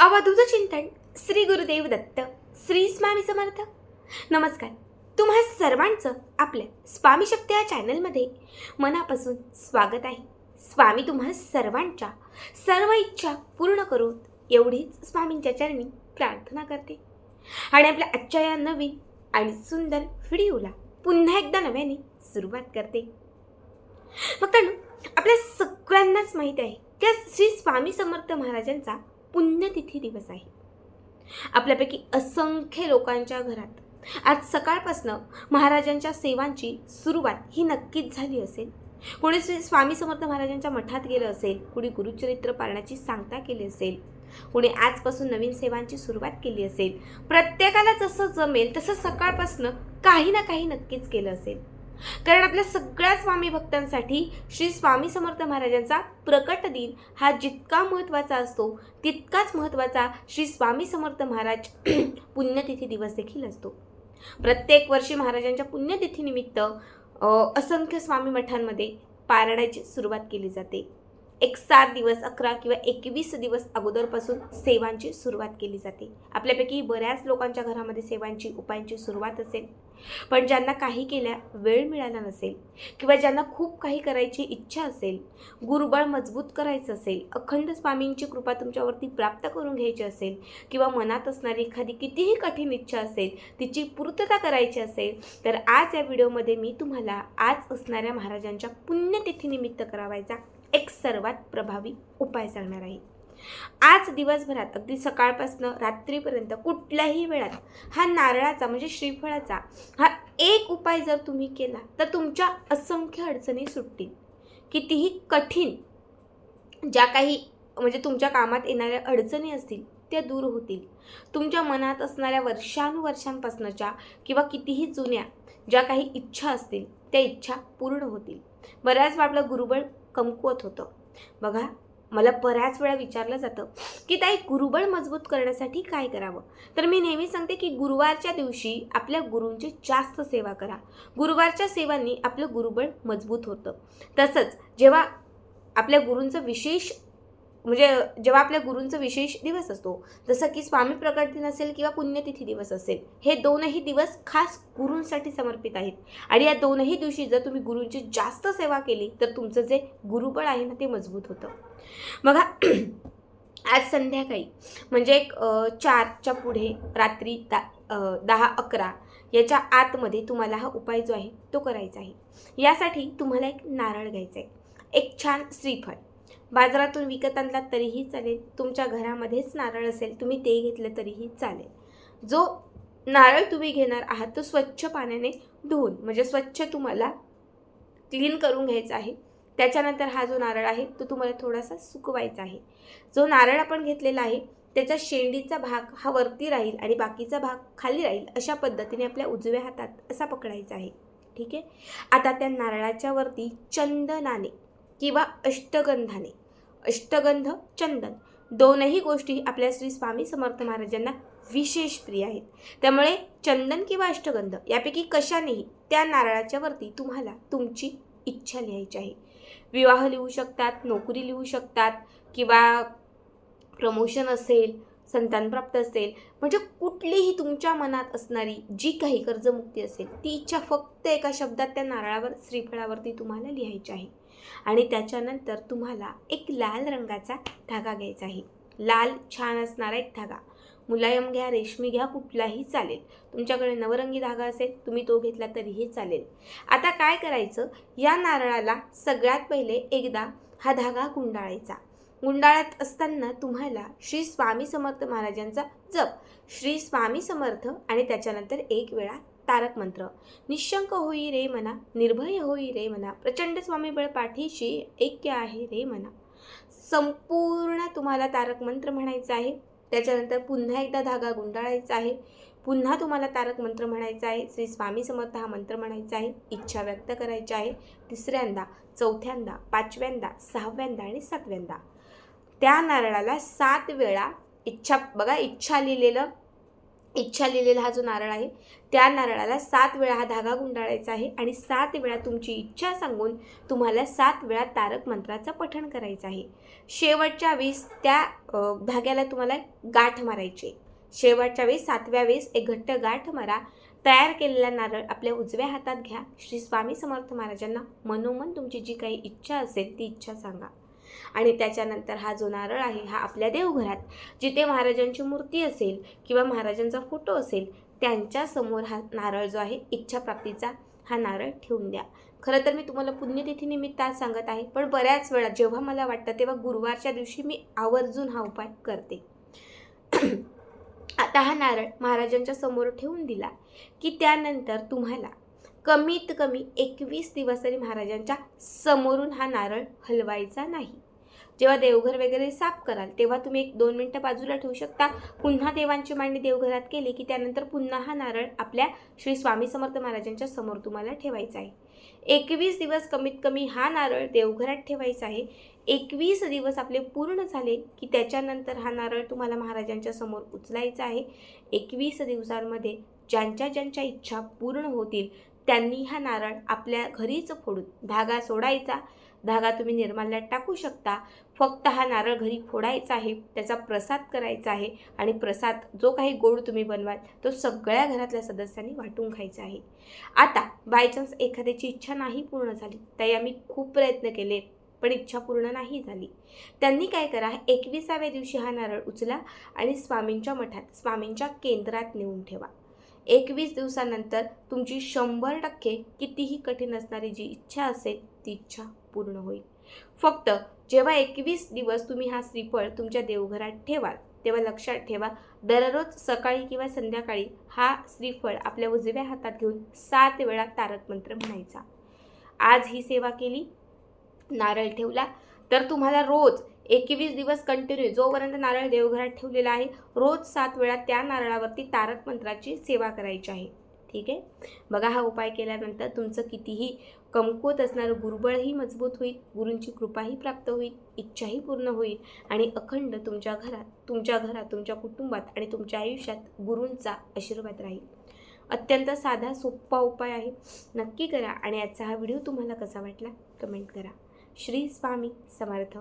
अवधूत चिंतन श्री गुरुदेव दत्त श्री स्वामी समर्थ. नमस्कार. तुम्हा सर्वांचं आपल्या स्वामी शक्ती या चॅनलमध्ये मनापासून स्वागत आहे. स्वामी तुम्हा सर्वांच्या सर्व इच्छा पूर्ण करोत एवढीच स्वामींच्या चरणी प्रार्थना करते. आणि आपल्या आजच्या या नवीन आणि सुंदर व्हिडिओला पुन्हा एकदा नव्याने सुरुवात करते. मित्रांनो आपल्या सगळ्यांनाच माहीत आहे की श्री स्वामी समर्थ महाराजांचा पुण्यतिथी दिवस आहे. आपल्यापैकी असंख्य लोकांच्या घरात आज सकाळपासनं महाराजांच्या सेवांची सुरुवात ही नक्कीच झाली असेल. कोणी श्री स्वामी समर्थ महाराजांच्या मठात गेलं असेल कुणी गुरुचरित्र पाळण्याची सांगता केली असेल कुणी आजपासून नवीन सेवांची सुरुवात केली असेल प्रत्येकाला जसं जमेल तसं सकाळपासनं काही ना काही नक्कीच केलं असेल. कारण आपल्या सगळ्या स्वामी भक्तांसाठी श्री स्वामी समर्थ महाराजांचा प्रकट दिन हा जितका महत्त्वाचा असतो तितकाच महत्त्वाचा श्री स्वामी समर्थ महाराज पुण्यतिथी दिवस देखील असतो. प्रत्येक वर्षी महाराजांच्या पुण्यतिथीनिमित्त असंख्य स्वामी मठांमध्ये पारायणाची सुरुवात केली जाते. एक सात दिवस अकरा किंवा एकवीस दिवस अगोदरपासून सेवांची सुरुवात केली जाते. आपल्यापैकी बऱ्याच लोकांच्या घरामध्ये सेवांची उपायांची सुरुवात असेल. पण ज्यांना काही केल्या वेळ मिळाला नसेल किंवा ज्यांना खूप काही करायची इच्छा असेल गुरुबळ मजबूत करायचं असेल अखंड स्वामींची कृपा तुमच्यावरती प्राप्त करून घ्यायची असेल किंवा मनात असणारी एखादी कितीही कठीण इच्छा असेल तिची पूर्तता करायची असेल तर आज या व्हिडिओमध्ये मी तुम्हाला आज असणाऱ्या महाराजांच्या पुण्यतिथीनिमित्त करावायचा एक सर्वात प्रभावी उपाय सांगणार आहे. आज दिवसभरात अगदी सकाळपासनं रात्रीपर्यंत कुठल्याही वेळात हा नारळाचा म्हणजे श्रीफळाचा हा एक उपाय जर तुम्ही केला तर तुमच्या असंख्य अडचणी सुटतील. कितीही कठीण ज्या काही म्हणजे तुमच्या कामात येणाऱ्या अडचणी असतील त्या दूर होतील. तुमच्या मनात असणाऱ्या वर्षानुवर्षांपासूनच्या किंवा कितीही जुन्या ज्या काही इच्छा असतील त्या इच्छा पूर्ण होतील. बऱ्याच वेळा आपलं गुरुबळ कमकुवत होतं. बघा मला बऱ्याच वेळा विचारलं जातं की ताई गुरुबळ मजबूत करण्यासाठी काय करावं? तर मी नेहमी सांगते की गुरुवारच्या दिवशी आपल्या गुरूंची जास्त सेवा करा. गुरुवारच्या सेवांनी आपलं गुरुबळ मजबूत होतं. तसंच जेव्हा आपल्या गुरूंचं विशेष म्हणजे जेव्हा आपल्या गुरूंचा विशेष दिवस असतो जसं की स्वामी प्रकट दिन असेल किंवा पुण्यतिथी दिवस असेल हे दोनही दिवस खास गुरूंसाठी समर्पित आहेत. आणि या दोनही दिवशी जर तुम्ही गुरूंची जास्त सेवा केली तर तुमचं जे गुरुबळ आहे ना ते मजबूत होतं. बघा आज संध्याकाळी म्हणजे एक चारच्या पुढे रात्री दा दहा अकरा याच्या आतमध्ये तुम्हाला हा उपाय जो आहे तो करायचा आहे. यासाठी तुम्हाला एक नारळ घ्यायचा आहे. एक छान श्रीफळ. बाजारातून विकत आणला तरीही चालेल. तुमच्या घरामध्येच नारळ असेल तुम्ही ते घेतलं तरीही चालेल. जो नारळ तुम्ही घेणार आहात तो स्वच्छ पाण्याने धुवून म्हणजे स्वच्छ तुम्हाला क्लीन करून घ्यायचा आहे. त्याच्यानंतर हा जो नारळ आहे तो तुम्हाला थोडासा सुकवायचा आहे. जो नारळ आपण घेतलेला आहे त्याचा शेंडीचा भाग हा वरती राहील आणि बाकीचा भाग खाली राहील अशा पद्धतीने आपल्या उजव्या हातात असा पकडायचा आहे. ठीक आहे? आता त्या नारळाच्या वरती चंदनाने किंवा अष्टगंधाने. अष्टगंध चंदन दोनही गोष्टी आपल्या श्री स्वामी समर्थ महाराजांना विशेष प्रिय आहेत. त्यामुळे चंदन किंवा अष्टगंध यापैकी कशानेही त्या नारळाच्या वरती तुम्हाला तुमची इच्छा लिहायची आहे. विवाह लिहू शकतात नोकरी लिहू शकतात किंवा प्रमोशन असेल संतानप्राप्त असेल म्हणजे कुठलीही तुमच्या मनात असणारी जी काही कर्जमुक्ती असेल ती इच्छा फक्त एका शब्दात त्या नारळावर श्रीफळावरती तुम्हाला लिहायची आहे. आणि त्याच्यानंतर तुम्हाला एक लाल रंगाचा धागा घ्यायचा आहे. लाल छान असणारा एक धागा. मुलायम घ्या रेशमी घ्या कुठलाही चालेल. तुमच्याकडे नवरंगी धागा असेल तुम्ही तो घेतला तरीही चालेल. आता काय करायचं? या नारळाला सगळ्यात पहिले एकदा हा धागा गुंडाळायचा. गुंडाळत असताना तुम्हाला श्री स्वामी समर्थ महाराजांचा जप. श्री स्वामी समर्थ आणि त्याच्यानंतर एक वेळा तारक मंत्र. निशंक होई रे मना निर्भय होई रे मना प्रचंड स्वामी बळ पाठीशी ऐक्य आहे रे मना. संपूर्ण तुम्हाला तारक मंत्र म्हणायचं आहे. त्याच्यानंतर पुन्हा एकदा धागा गुंडाळायचा आहे. पुन्हा तुम्हाला तारक मंत्र म्हणायचा आहे. श्री स्वामी समर्थ हा मंत्र म्हणायचा आहे. इच्छा व्यक्त करायची आहे. तिसऱ्यांदा चौथ्यांदा पाचव्यांदा सहाव्यांदा आणि सातव्यांदा. त्या नारळाला सात वेळा इच्छा बघा इच्छा लिहिलेलं इच्छा लिहिलेला हा जो नारळ आहे त्या नारळाला सात वेळा हा धागा गुंडाळायचा आहे आणि सात वेळा तुमची इच्छा सांगून तुम्हाला सात वेळा तारक मंत्राचं पठण करायचं आहे. शेवटच्या वेळेस त्या धाग्याला तुम्हाला गाठ मारायची शेवटच्या वेळेस सातव्या वेळेस एक घट्ट गाठ मारा. तयार केलेला नारळ आपल्या उजव्या हातात घ्या. श्री स्वामी समर्थ महाराजांना मनोमन तुमची जी काही इच्छा असेल ती इच्छा सांगा. आणि त्याच्यानंतर हा जो नारळ आहे हा आपल्या देवघरात जिथे महाराजांची मूर्ती असेल किंवा महाराजांचा फोटो असेल त्यांच्यासमोर हा नारळ जो आहे इच्छाप्राप्तीचा हा नारळ ठेवून द्या. खरं तर मी तुम्हाला पुण्यतिथीनिमित्त आज सांगत आहे पण बऱ्याच वेळा जेव्हा मला वाटतं तेव्हा गुरुवारच्या दिवशी मी आवर्जून हा उपाय करते. आता हा नारळ महाराजांच्या समोर ठेवून दिला की त्यानंतर तुम्हाला कमीत कमी एकवीस दिवस तरी महाराजांच्या समोरून हा नारळ हलवायचा नाही. जेव्हा देवघर वगैरे साफ कराल तेव्हा तुम्ही एक दोन मिनटं बाजूला ठेवू शकता. पुन्हा देवांची मांडणी देवघरात केली की त्यानंतर पुन्हा हा नारळ आपल्या श्री स्वामी समर्थ महाराजांच्या समोर तुम्हाला ठेवायचा आहे. एकवीस दिवस कमीत कमी हा नारळ देवघरात ठेवायचा आहे. एकवीस दिवस आपले पूर्ण झाले की त्याच्यानंतर हा नारळ तुम्हाला महाराजांच्या समोर उचलायचा आहे. एकवीस दिवसांमध्ये ज्यांच्या ज्यांच्या इच्छा पूर्ण होतील त्यांनी हा नारळ आपल्या घरीच फोडून धागा सोडायचा. धागा तुम्ही निर्माल्यात टाकू शकता. फक्त हा नारळ घरी फोडायचा आहे त्याचा प्रसाद करायचा आहे आणि प्रसाद जो काही गोड तुम्ही बनवाल तो सगळ्या घरातल्या सदस्यांनी वाटून खायचा आहे. आता बायचान्स एखाद्याची इच्छा नाही पूर्ण झाली ताई आम्ही खूप प्रयत्न केले पण इच्छा पूर्ण नाही झाली. त्यांनी काय करा एकविसाव्या दिवशी हा नारळ उचला आणि स्वामींच्या मठात स्वामींच्या केंद्रात नेऊन ठेवा. एकवीस दिवसानंतर तुमची शंभर टक्के कितीही कठीण असणारी जी इच्छा असेल ती इच्छा पूर्ण होईल. फक्त जेव्हा एकवीस दिवस तुम्ही हा श्रीफळ तुमच्या देवघरात ठेवाल तेव्हा लक्षात ठेवा दररोज सकाळी किंवा संध्याकाळी हा श्रीफळ आपल्या उजव्या हातात घेऊन सात वेळा तारक मंत्र म्हणायचा. आज ही सेवा केली नारळ ठेवला तर तुम्हाला रोज एकवीस दिवस कंटिन्यू जोपर्यंत नारळ देवघरात ठेवलेला आहे रोज सात वेळा त्या नारळावरती तारक मंत्राची सेवा करायची आहे. ठीक आहे? बघा हा उपाय केल्यानंतर तुमचं कितीही कमकुवत असणारं गुरुबळही मजबूत होईल गुरूंची कृपाही प्राप्त होईल इच्छाही पूर्ण होईल आणि अखंड तुमच्या घरात तुमच्या घरात तुमच्या कुटुंबात आणि तुमच्या आयुष्यात गुरूंचा आशीर्वाद राहील. अत्यंत साधा सोपा उपाय आहे. नक्की करा आणि आजचा हा व्हिडिओ तुम्हाला कसा वाटला? कमेंट करा. श्री स्वामी समर्थ.